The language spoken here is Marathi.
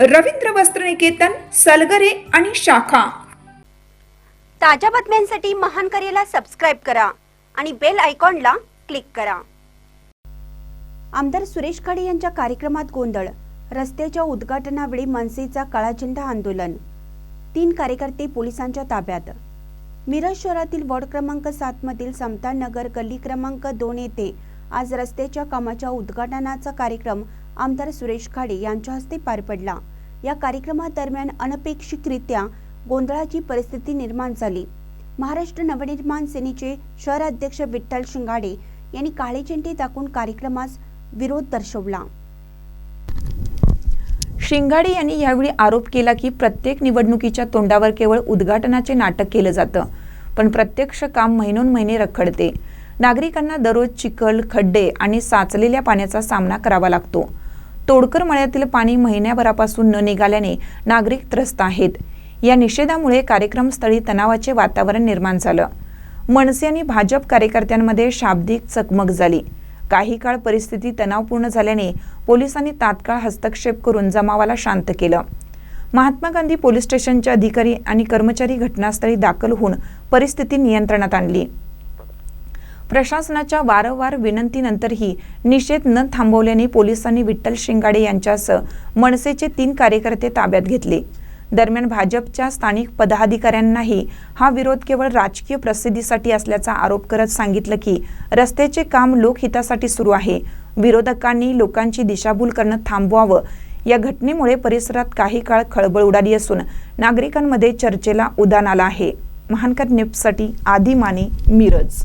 रवींद्र वस्त्रनिकेतन सलगरे आणि शाखा. ताज्या बातम्यांसाठी महान करेला सबस्क्राईब करा आणि बेल आयकॉनला क्लिक करा. आमदार सुरेश खाडे यांच्या कार्यक्रमात गोंधळ रस्त्याच्या उद्घाटनावेळी मनसेचा काळा झेंडा आंदोलन तीन कार्यकर्ते पोलिसांच्या ताब्यात. मिरज शहरातील वॉर्ड क्रमांक सात मधील समता नगर गल्ली क्रमांक दोन येथे आज रस्त्याच्या कामाच्या उद्घाटनाचा कार्यक्रम आमदार सुरेश खाडे यांच्या हस्ते पार पडला. या कार्यक्रमादरम्यान अनपेक्षितरित्या गोंधळाची परिस्थिती निर्माण झाली. महाराष्ट्र नवनिर्माण सेनेचे शहर अध्यक्ष विठ्ठल शिंगाडे यांनी काळे झेंडे दाखवून कार्यक्रमास विरोध दर्शवला. शिंगाडे यांनी यावेळी आरोप केला की प्रत्येक निवडणुकीच्या तोंडावर केवळ उद्घाटनाचे नाटक केलं जातं पण प्रत्यक्ष काम महिनोन महिने रखडते. नागरिकांना दररोज चिखल खड्डे आणि साचलेल्या पाण्याचा सामना करावा लागतो. तोडकर मळ्यातील पाणी महिन्याभरापासून न निघाल्याने नागरिक त्रस्त आहेत. या निषेधामुळे कार्यक्रमस्थळी तणावाचे वातावरण निर्माण झालं. मनसे आणि भाजप कार्यकर्त्यांमध्ये शाब्दिक चकमक झाली. काही काळ परिस्थिती तणावपूर्ण झाल्याने पोलिसांनी तात्काळ हस्तक्षेप करून जमावाला शांत केलं. महात्मा गांधी पोलीस स्टेशनचे अधिकारी आणि कर्मचारी घटनास्थळी दाखल होऊन परिस्थिती नियंत्रणात आणली. प्रशासनाच्या वारंवार विनंतीनंतरही निषेध न थांबवल्याने पोलिसांनी विठ्ठल शिंगाडे यांच्यासह मनसेचे तीन कार्यकर्ते ताब्यात घेतले. दरम्यान भाजपच्या स्थानिक पदाधिकाऱ्यांनाही हा विरोध केवळ राजकीय प्रसिद्धीसाठी असल्याचा आरोप करत सांगितलं की रस्त्याचे काम लोकहितासाठी सुरू आहे. विरोधकांनी लोकांची दिशाभूल करणं थांबवावं. या घटनेमुळे परिसरात काही काळ खळबळ उडाली असून नागरिकांमध्ये चर्चेला उदान आलं आहे. महानकर न्यूजसाठी आदी माने मिरज.